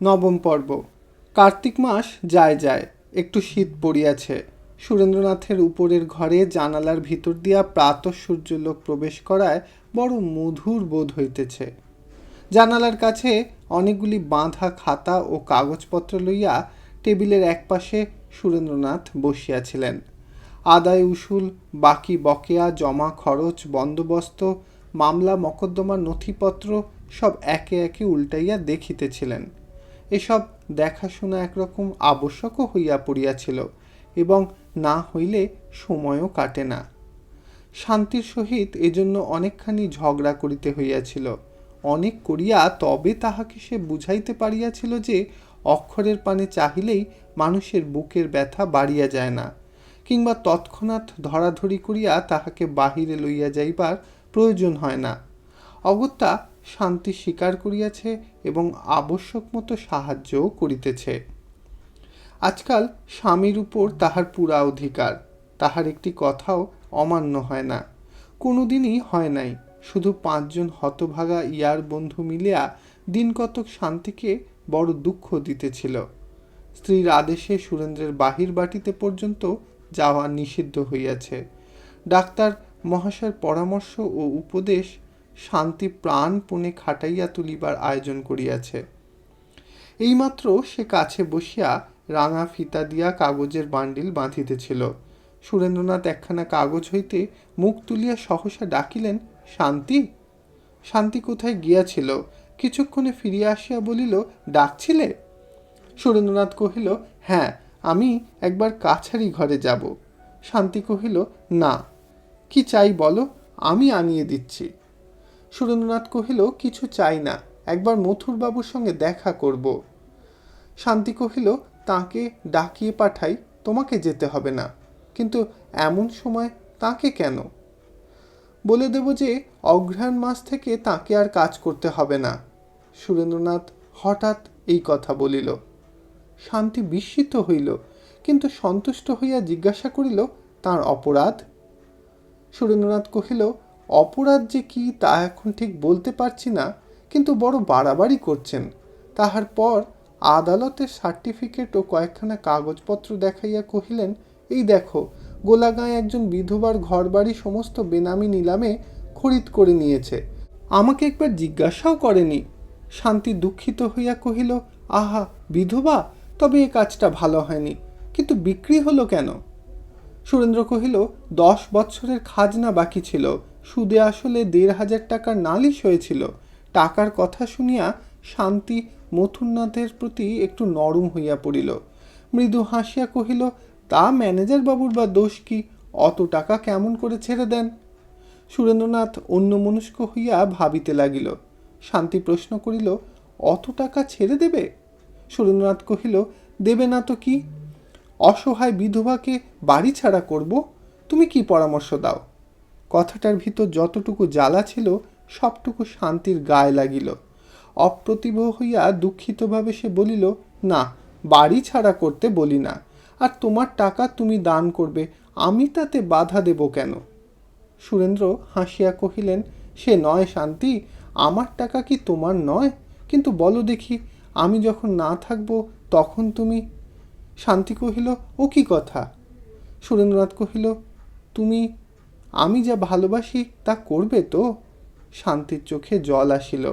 নবম পর্ব। কার্তিক মাস যায় যায়, একটু শীত পড়িয়াছে। সুরেন্দ্রনাথের উপরের ঘরে জানালার ভিতর দিয়া প্রাত সূর্যলোক প্রবেশ করায় বড় মধুর বোধ হইতেছে। জানালার কাছে অনেকগুলি বাঁধা খাতা ও কাগজপত্র লইয়া টেবিলের একপাশে সুরেন্দ্রনাথ বসিয়াছিলেন। আদায় উসুল, বাকি বকেয়া জমা খরচ, বন্দোবস্ত, মামলা, মকদ্দমার নথিপত্র সব একে একে উল্টাইয়া দেখিতেছিলেন। এসব দেখাশোনা একরকম আবশ্যকও হইয়া পড়িয়াছিল এবং না হইলে সময়ও কাটে না। শান্তির সহিত এজন্য অনেকখানি ঝগড়া করিতে হইয়াছিল। অনেক করিয়া তবে তাহাকে সে বুঝাইতে পারিয়াছিল যে অক্ষরের পানে চাহিলেই মানুষের বুকের ব্যথা বাড়িয়া যায় না, কিংবা তৎক্ষণাৎ ধরাধরি করিয়া তাহাকে বাহিরে লইয়া যাইবার প্রয়োজন হয় না। অগত্যা শান্তি স্বীকার করিয়াছে এবং আবশ্যক মতো সাহায্যও করিতেছে। আজকাল স্বামীর উপর তাহার পুরা অধিকার, তাহার একটি কথাও অমান্য হয় না। কোনোদিনই হয় নাই, শুধু পাঁচজন হতভাগা ইয়ার বন্ধু মিলিয়া দিন কতক শান্তিকে বড় দুঃখ দিতেছিল। স্ত্রীর আদেশে সুরেন্দ্রের বাহির বাটিতে পর্যন্ত যাওয়া নিষিদ্ধ হইয়াছে। ডাক্তার মহাশয়ের পরামর্শ ও উপদেশ শান্তি প্রাণপণে খাটাইয়া তুলিবার আয়োজন করিয়াছে। এইমাত্র সে কাছে বসিয়া রাঙা ফিতা দিয়া কাগজের বান্ডিল বাঁধিতেছিল। সুরেন্দ্রনাথ একখানা কাগজ হইতে মুখ তুলিয়া সহসা ডাকিলেন, শান্তি? শান্তি কোথায় গিয়াছিল? কিছুক্ষণে ফিরিয়া আসিয়া বলিল, ডাকছিলে? সুরেন্দ্রনাথ কহিল হ্যাঁ আমি একবার কাছারি ঘরে যাব। শান্তি কহিল, না। কি চাই বলো? আমি আনিয়ে দিচ্ছি। সুরেন্দ্রনাথ কহিল, কিছু চাই না, একবার মথুরবাবুর সঙ্গে দেখা করব। শান্তি কহিল, তাকে ডাকিয়ে পাঠাই, তোমাকে যেতে হবে না। কিন্তু এমন সময় তাকে কেন? বলে দেব যে, অঘ্রাণ মাস থেকে তাকে আর কাজ করতে হবে না। সুরেন্দ্রনাথ হঠাৎ এই কথা বলিল। শান্তি বিস্মিত হইল, কিন্তু সন্তুষ্ট হইয়া জিজ্ঞাসা করিল, তার অপরাধ? সুরেন্দ্রনাথ কহিল অপরাধ যে কি তা এখন ঠিক বলতে পারছি না, কিন্তু বড় বাড়াবাড়ি করছেন। তাহার পর আদালতের সার্টিফিকেট ও কয়েকখানা কাগজপত্র দেখাইয়া কহিলেন, এই দেখো, গোলাগাঁয় একজন বিধবার ঘরবাড়ি সমস্ত বেনামি নিলামে খরিদ করে নিয়েছে। আমাকে একবার জিজ্ঞাসাও করেনি। শান্তি দুঃখিত হইয়া কহিল, আহা, বিধবা, তবে এ কাজটা ভালো হয়নি। কিন্তু বিক্রি হলো কেন? সুরেন্দ্র কহিল, দশ বৎসরের খাজনা বাকি ছিল। সুদে আসলে দেড় হাজার টাকার নালিশ হয়েছিল। টাকার কথা শুনিয়া শান্তি মথুরনাথের প্রতি একটু নরম হইয়া পড়িল। মৃদু হাসিয়া কহিল, তা ম্যানেজার বাবুর বা দোষ কি? অত টাকা কেমন করে ছেড়ে দেন? সুরেন্দ্রনাথ অন্যমনস্ক হইয়া ভাবিতে লাগিল। শান্তি প্রশ্ন করিল, অত টাকা ছেড়ে দেবে? সুরেন্দ্রনাথ কহিল, দেবে না তো কি? অসহায় বিধবাকে বাড়ি ছাড়া করব? তুমি কি পরামর্শ দাও? কথাটার ভিতর যতটুকু জ্বালা ছিল, সবটুকু শান্তির গায়ে লাগিল। অপ্রতিভ হইয়া দুঃখিতভাবে সে বলিল, না, বাড়ি ছাড়া করতে বলি না। আর তোমার টাকা তুমি দান করবে, আমি তাতে বাধা দেব কেন? সুরেন্দ্র হাসিয়া কহিলেন, সে নয় শান্তি, আমার টাকা কি তোমার নয়? কিন্তু বলো দেখি, আমি যখন না থাকব, তখন তুমি? শান্তি কহিল, ও কি কথা? সুরেন্দ্রনাথ কহিল, তুমি আমি যা ভালোবাসি তা করবে তো? শান্তির চোখে জল আসিল।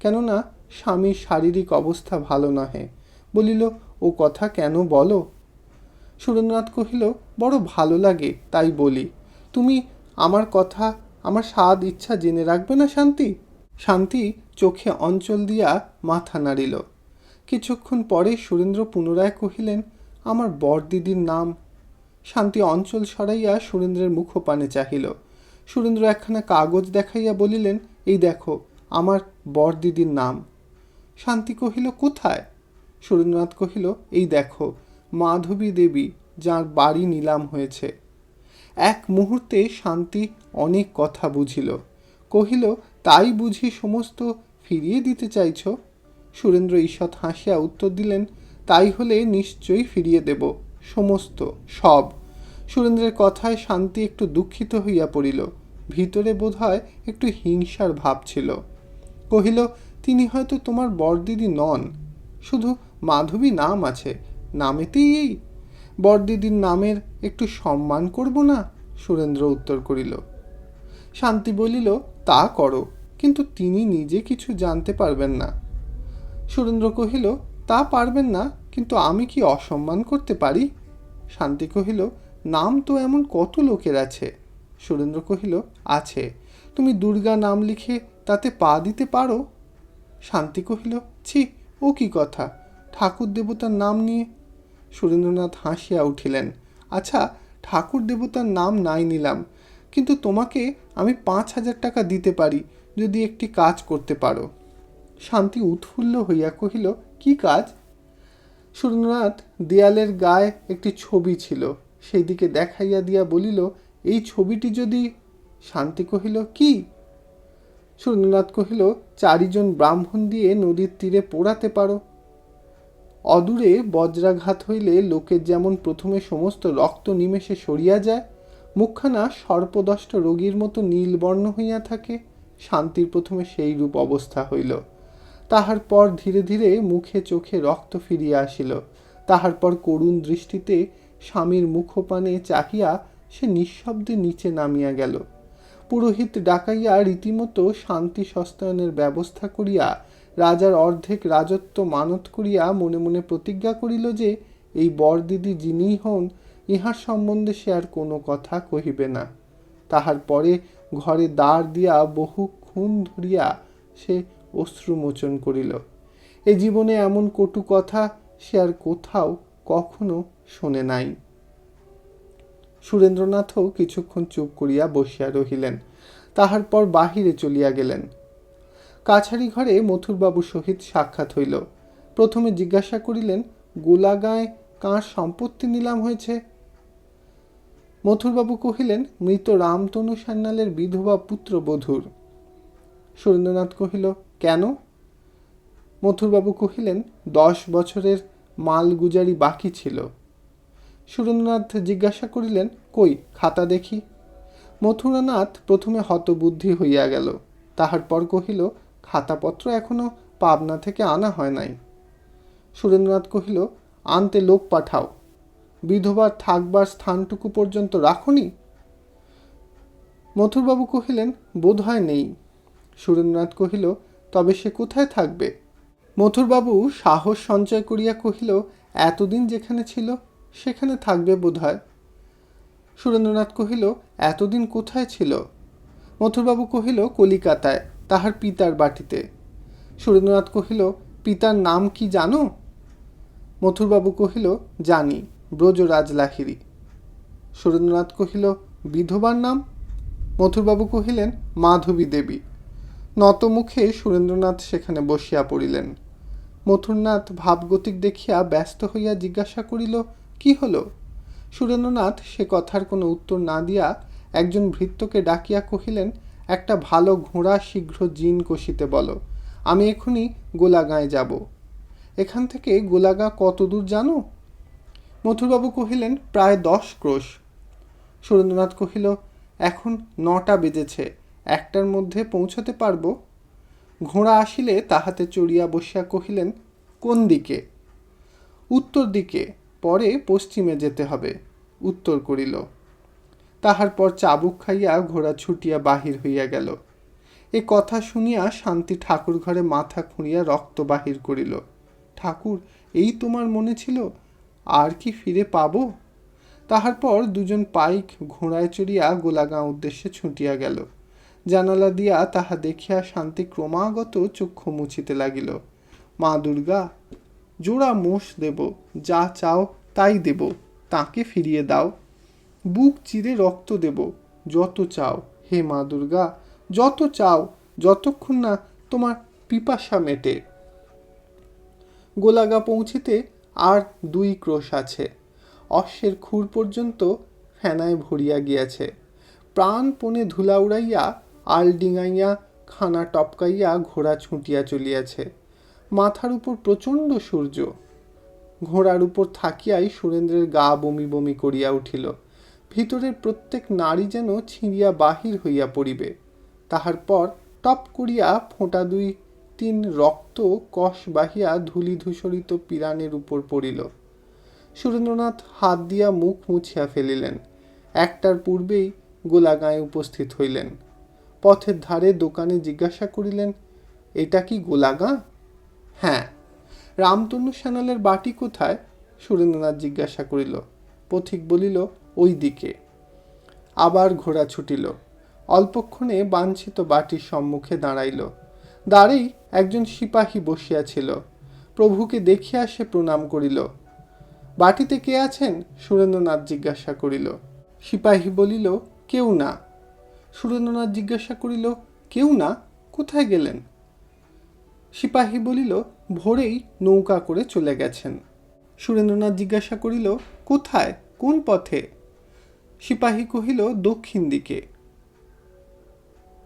কেননা স্বামীর শারীরিক অবস্থা ভালো নহে। বলিল, ও কথা কেন বলো? সুরেন্দ্রনাথ কহিল, বড় ভালো লাগে, তাই বলি। তুমি আমার কথা, আমার স্বাদ ইচ্ছা জেনে রাখবে না শান্তি? শান্তি চোখে অঞ্চল দিয়া মাথা নাড়িল। কিছুক্ষণ পরে সুরেন্দ্র পুনরায় কহিলেন, আমার বরদিদির নাম শান্তি অঞ্চল সরাইয়া সুরেন্দ্রের মুখপানে চাহিল। সুরেন্দ্র একখানা কাগজ দেখাইয়া বলিলেন, এই দেখো, আমার বরদিদির নাম। শান্তি কহিল, কোথায়? সুরেন্দ্রনাথ কহিল, এই দেখো, মাধবী দেবী, যার বাড়ি নিলাম হয়েছে। এক মুহূর্তে শান্তি অনেক কথা বুঝিল। কহিল, তাই বুঝি সমস্ত ফিরিয়ে দিতে চাইছ? সুরেন্দ্র ঈষৎ হাসিয়া উত্তর দিলেন, তাই হলে নিশ্চয়ই ফিরিয়ে দেব। সমস্ত সব। সুরেন্দ্রের কথায় শান্তি একটু দুঃখিত হইয়া পড়িল। ভিতরে বোধ হয় একটু হিংসার ভাব ছিল। কহিল, তিনি হয়তো তোমার বরদিদি নন। শুধু মাধবী নাম আছে, নামেতেই এই? বরদিদির নামের একটু সম্মান করব না? সুরেন্দ্র উত্তর করিল। শান্তি বলিল, তা করো, কিন্তু তিনি নিজে কিছু জানতে পারবেন না। সুরেন্দ্র কহিল তা পারবেন না, কিন্তু আমি কি অসম্মান করতে পারি? শান্তি কহিল, নাম তো এমন কত লোকের আছে? সুরেন্দ্র কহিল, আছে। তুমি দুর্গা নাম লিখে তাতে পা দিতে পারো? শান্তি কহিল, ছি, ও কি কথা? ঠাকুর দেবতার নাম নিয়ে? সুরেন্দ্রনাথ হাসিয়া উঠিলেন আচ্ছা ঠাকুর দেবতার নাম নাই নিলাম, কিন্তু তোমাকে আমি পাঁচ হাজার টাকা দিতে পারি, যদি একটি কাজ করতে পারো। শান্তি উৎফুল্ল হইয়া কহিল কি কাজ? সুরেন্দ্রনাথ দেয়ালের গায়ে একটি ছবি ছিল। সেই দিকে দেখাইয়া দিয়া বলিল, এই ছবিটি যদি শান্তি কহিল কি? সুরেন্দ্রনাথ কহিল, চারিজন ব্রাহ্মণ দিয়ে নদীর তীরে পোড়াতে পারো। অদূরে বজ্রাঘাত হইলে লোকের যেমন প্রথমে সমস্ত রক্ত নিমেষে সরিয়া যায়, মুখখানা সর্পদষ্ট রোগীর মতো নীলবর্ণ হইয়া থাকে, শান্তির প্রথমে সেই রূপ অবস্থা হইল। তাহার পর ধীরে ধীরে মুখে চোখে রক্ত ফিরিয়া আসিল। তাহার পর করুণ দৃষ্টিতে স্বামীর মুখপানে চাহিয়া সে নিঃশব্দে নিচে নামিয়া গেল। পুরোহিত ডাকাইয়া রীতিমতো শান্তি সস্তায়নের ব্যবস্থা করিয়া রাজার অর্ধেক রাজত্ব মানত করিয়া মনে মনে প্রতিজ্ঞা করিল যে, এই বরদিদি যিনিই হন, ইহার সম্বন্ধে সে আর কোনো কথা কহিবে না। তাহার পরে ঘরে দাঁড় দিয়া বহুক্ষণ ধরিয়া সে অশ্রুমোচন করিল। এ জীবনে এমন কটু কথা সে আর কোথাও কখনো শোনে নাই। সুরেন্দ্রনাথও কিছুক্ষণ চুপ করিয়া বসিয়া রহিলেন। তাহার পর বাহিরে চলিয়া গেলেন। কাছারি ঘরে মথুরবাবুর সহিত সাক্ষাৎ হইল। প্রথমে জিজ্ঞাসা করিলেন, গোলাগাঁয় কার সম্পত্তি নিলাম হয়েছে? মথুরবাবু কহিলেন, মৃত রামতনু সান্যালের বিধবা পুত্রবধূর। সুরেন্দ্রনাথ কহিল কেন? মথুরবাবু কহিলেন, দশ বছরের মালগুজারি বাকি ছিল। সুরেন্দ্রনাথ জিজ্ঞাসা করিলেন, কই খাতা দেখি? মথুরানাথ প্রথমে হতবুদ্ধি হইয়া গেল। তাহার পর কহিল, খাতাপত্র এখনও পাবনা থেকে আনা হয় নাই। সুরেন্দ্রনাথ কহিল, আনতে লোক পাঠাও। বিধবার থাকবার স্থানটুকু পর্যন্ত রাখনি? মথুরবাবু কহিলেন বোধ হয় নেই। সুরেন্দ্রনাথ কহিল তবে সে কোথায় থাকবে? মথুরবাবু সাহস সঞ্চয় করিয়া কহিল, এতদিন যেখানে ছিল, সেখানে থাকবে বোধ হয় সুরেন্দ্রনাথ কহিল, এতদিন কোথায় ছিল? মথুরবাবু কহিল, কলিকাতায়, তাহার পিতার বাটিতে। সুরেন্দ্রনাথ কহিল, পিতার নাম কি জানো? মথুরবাবু কহিল, জানি, ব্রজরাজ লাহিরি সুরেন্দ্রনাথ কহিল, বিধবার নাম? মথুরবাবু কহিলেন, মাধবী দেবী। নতমুখে সুরেন্দ্রনাথ সেখানে বসিয়া পড়িলেন। মথুরনাথ ভাবগতিক দেখিয়া ব্যস্ত হইয়া জিজ্ঞাসা করিল, কি হলো? সুরেন্দ্রনাথ সে কথার কোনো উত্তর না দিয়া একজন ভৃত্যকে ডাকিয়া কহিলেন, একটা ভালো ঘোড়া শীঘ্র জিন কষিতে বলো, আমি এখনই গোলাগাঁয়ে যাব। এখান থেকে গোলাগা কত দূর জানো? মথুরবাবু কহিলেন, প্রায় দশ ক্রোশ। সুরেন্দ্রনাথ কহিল, এখন নটা বেজেছে। একটার মধ্যে পৌঁছতে পারব? ঘোড়া আসিলে তাহাতে চড়িয়া বসিয়া কহিলেন, কোন দিকে? উত্তর দিকে, পরে পশ্চিমে যেতে হবে। উত্তর করিল। তাহার পর চাবুক খাইয়া ঘোড়া ছুটিয়া বাহির হইয়া গেল। এ কথা শুনিয়া শান্তি ঠাকুর ঘরে মাথা খুঁড়িয়া রক্ত বাহির করিল। ঠাকুর, এই তোমার মনে ছিল? আর কি ফিরে পাবো? তাহার পর দুজন পাইক ঘোড়ায় চড়িয়া গোলাগাঁ উদ্দেশ্যে ছুটিয়া গেল। জানালা দিয়া তাহা দেখিয়া শান্তি ক্রমাগত চক্ষু মুছিতে লাগিল। মা দুর্গা, জোড়া মোষ দেব, যা চাও তাই দেব, তাকে ফিরিয়ে দাও। বুক চিরে রক্ত দেব, যত চাও। হে মা দুর্গা, যত চাও, যতক্ষণ না তোমার পিপাসা মেটে। গোলাগা পৌঁছিতে আর দুই ক্রোশ আছে। অশ্বের খুর পর্যন্ত ফেনায় ভরিয়া গিয়াছে। প্রাণপণে ধুলা উড়াইয়া আল ডিঙাইয়া খানা টপকাইয়া, ঘোড়া ছুটিয়া চলিয়াছে। মাথার উপর প্রচণ্ড সূর্য। ঘোড়ার উপর থাকিয়াই সুরেন্দ্রের গা বমি বমি করিয়া উঠিল। ভিতরের প্রত্যেক নারী যেন ছিঁড়িয়া বাহির হইয়া পড়িবে। তাহার পর টপ করিয়া ফোঁটা দুই, তিন রক্ত কষ বাহিয়া ধূলি ধূসরিত পিরানের উপর পড়িল। সুরেন্দ্রনাথ হাত দিয়া মুখ মুছিয়া ফেলিলেন। একটার পূর্বেই গোলাগাঁয়ে উপস্থিত হইলেন। পথের ধারে দোকানে জিজ্ঞাসা করিলেন, এটা কি গোলাগাঁ? হ্যাঁ। রামতনু সানালের বাটি কোথায়? সুরেন্দ্রনাথ জিজ্ঞাসা করিল। পথিক বলিল, ওই দিকে। আবার ঘোড়া ছুটিল। অল্পক্ষণে বাঞ্ছিত বাটির সম্মুখে দাঁড়াইল। দাঁড়েই একজন সিপাহী বসিয়াছিল প্রভুকে দেখিয়া সে প্রণাম করিল। বাটিতে কে আছেন? সুরেন্দ্রনাথ জিজ্ঞাসা করিল। সিপাহী বলিল, কেউ না। সুরেন্দ্রনাথ জিজ্ঞাসা করিল, কেউ না? কোথায় গেলেন? সিপাহী বলিল, ভোরেই নৌকা করে চলে গেছেন। সুরেন্দ্রনাথ জিজ্ঞাসা করিল, কোথায়? কোন পথে? সিপাহী কহিল, দক্ষিণ দিকে।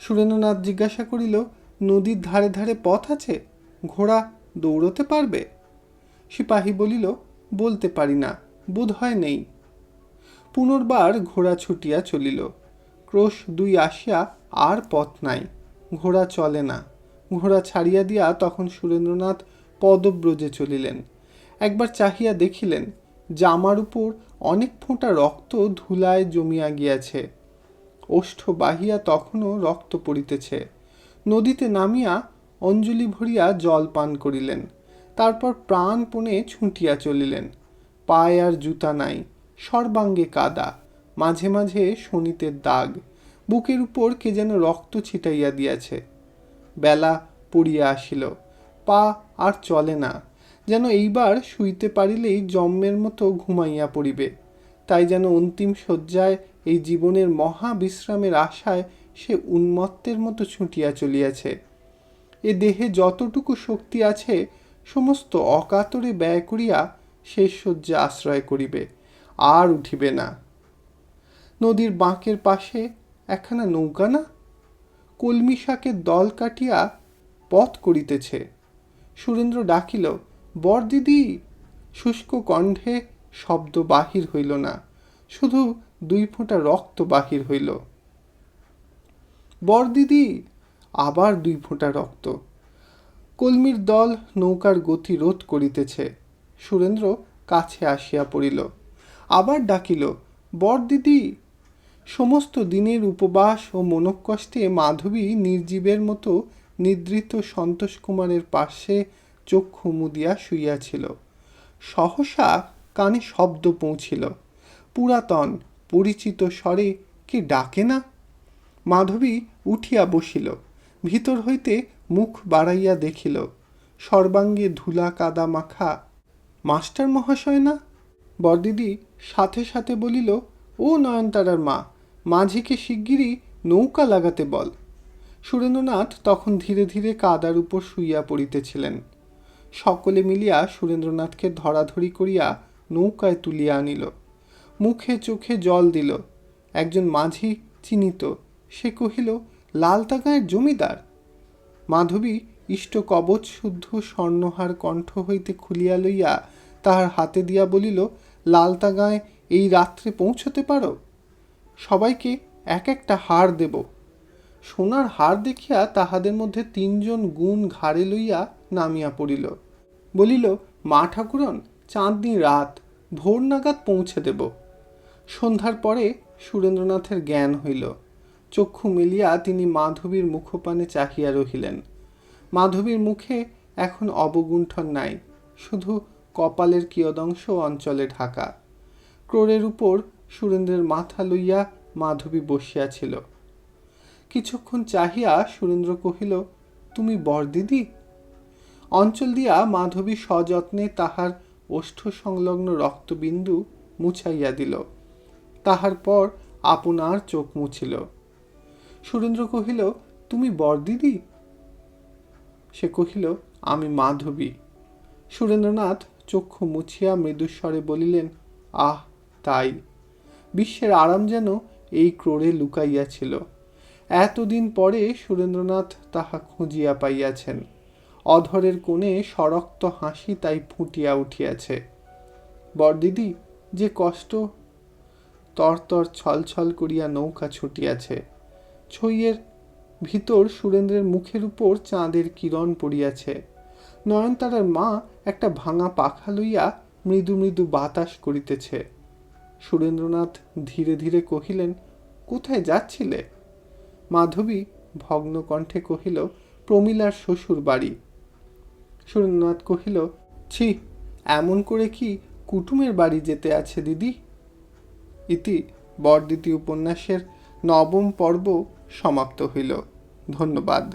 সুরেন্দ্রনাথ জিজ্ঞাসা করিল, নদীর ধারে ধারে পথ আছে? ঘোড়া দৌড়তে পারবে? সিপাহী বলিল, বলতে পারি না বোধ হয় নেই। পুনর্বার ঘোড়া ছুটিয়া চলিল। ক্রোশ দুই আসিয়া আর পথ নাই, ঘোড়া চলে না। ঘোড়া ছাড়িয়া দিয়া তখন সুরেন্দ্রনাথ পদব্রজে চলিলেন। একবার চাহিয়া দেখিলেন, জামার উপর অনেক ফোঁটা রক্ত ধুলায় জমিয়া গিয়াছে। ওষ্ঠ বাহিয়া তখনও রক্ত পড়িতেছে। নদীতে নামিয়া অঞ্জলি ভরিয়া জল পান করিলেন। তারপর প্রাণপণে ছুটিয়া চলিলেন। পায়ে আর জুতা নাই, সর্বাঙ্গে কাদা। মাঝে মাঝে শনিতের দাগ। বুকের উপর কে যেন রক্ত ছিটাইয়া দিয়াছে। বেলা পড়িয়া আসিল। পা আর চলে না। যেন এইবার শুইতে পারিলেই জম্মের মতো ঘুমাইয়া পড়িবে। তাই যেন অন্তিম শয্যায় এই জীবনের মহা বিশ্রামের আশায় সে উন্মত্তের মতো ছুটিয়া চলিয়াছে। এ দেহে যতটুকু শক্তি আছে, সমস্ত অকাতরে ব্যয় করিয়া শেষ শয্যা আশ্রয় করিবে। আর উঠিবে না। নদীর বাঁকের পাশে একখানা নৌকা না? কলমি শাকের দল কাটিয়া পথ করিতেছে। সুরেন্দ্র ডাকিল বর দিদি শুষ্ক কণ্ঠে শব্দ বাহির হইল না, শুধু দুই ফোঁটা রক্ত বাহির হইল। বর দিদি আবার দুই ফোঁটা রক্ত। কলমির দল নৌকার গতি রোধ করিতেছে। সুরেন্দ্র কাছে আসিয়া পড়িল। আবার ডাকিল বর দিদি সমস্ত দিনের উপবাস ও মনকষ্টে মাধবী নির্জীবের মতো নিদ্রিত সন্তোষ কুমারের পাশে চক্ষু মুদিয়া শুইয়াছিল। সহসা কানে শব্দ পৌঁছিল, পুরাতন, পরিচিত স্বরে কি ডাকে না? মাধবী উঠিয়া বসিল, ভিতর হইতে মুখ বাড়াইয়া দেখিল, সর্বাঙ্গে ধুলা কাদা মাখা মাস্টার মহাশয় না? বরদিদি সাথে সাথে বলিল, ও নয়নতারার মা মাঝিকে শিগগিরই নৌকা লাগাতে বল। সুরেন্দ্রনাথ তখন ধীরে ধীরে কাদার উপর শুইয়া পড়িতেছিলেন। সকলে মিলিয়া সুরেন্দ্রনাথকে ধরাধরি করিয়া নৌকায় তুলিয়া আনিল। মুখে চোখে জল দিল। একজন মাঝি চিনিত, সে কহিল, লালতাগাঁয়ের জমিদার? মাধবী ইষ্ট কবচ শুদ্ধ স্বর্ণহার কণ্ঠ হইতে খুলিয়া লইয়া তাহার হাতে দিয়া বলিল, লালতাগাঁয় এই রাত্রে পৌঁছতে পারো? সবাইকে এক একটা হার দেব। সোনার হার দেখিয়া তাহাদের মধ্যে তিনজন গুণ ঘাড়ে লইয়া নামিয়া পড়িল। বলিল, মা ঠাকুরন, চাঁদনি রাত, ভোর নাগাদ পৌঁছে দেব সন্ধ্যার পরে সুরেন্দ্রনাথের জ্ঞান হইল। চক্ষু মিলিয়া তিনি মাধবীর মুখপানে চাহিয়া রহিলেন। মাধবীর মুখে এখন অবগুণ্ঠন নাই, শুধু কপালের কিয়দংশ অঞ্চলে ঢাকা। ক্রোড়ের উপর সুরেন্দ্রের মাথা লইয়া মাধবী বসিয়াছিল। কিছুক্ষণ চাহিয়া সুরেন্দ্র কহিল, তুমি বরদিদি? অঞ্চল দিয়া মাধবী সযত্নে তাহার ওষ্ঠ সংলগ্ন রক্তবিন্দু মুছাইয়া দিল। তাহার পর আপনার চোখ মুছিল। সুরেন্দ্র কহিল, তুমি বরদিদি? সে কহিল, আমি মাধবী। সুরেন্দ্রনাথ চক্ষু মুছিয়া মৃদুস্বরে বলিলেন, আহ, তাই। বিশ্বের আরাম যেন এই ক্রোড়ে লুকাইয়াছিল। এতদিন পরে সুরেন্দ্রনাথ তাহা খুঁজিয়া পাইয়াছেন। অধরের কোণে সরক্ত হাসি তাই ফুটিয়া উঠিয়াছে। বরদিদি, যে কষ্ট! তরতর ছলছল করিয়া নৌকা ছুটিয়াছে। ছইয়ের ভিতর সুরেন্দ্রের মুখের উপর চাঁদের কিরণ পড়িয়াছে। নয়নতারার মা একটা ভাঙা পাখা লইয়া মৃদু মৃদু বাতাস করিতেছে। সুরেন্দ্রনাথ ধীরে ধীরে কহিলেন, কোথায় যাচ্ছিলে? মাধবী ভগ্ন কণ্ঠে কহিল, প্রমীলার শ্বশুর বাড়ি। সুরেন্দ্রনাথ কহিল, ছি, এমন করে কি কুটুমের বাড়ি যেতে আছে দিদি? ইতি বরদিতি উপন্যাসের নবম পর্ব সমাপ্ত হইল। ধন্যবাদ।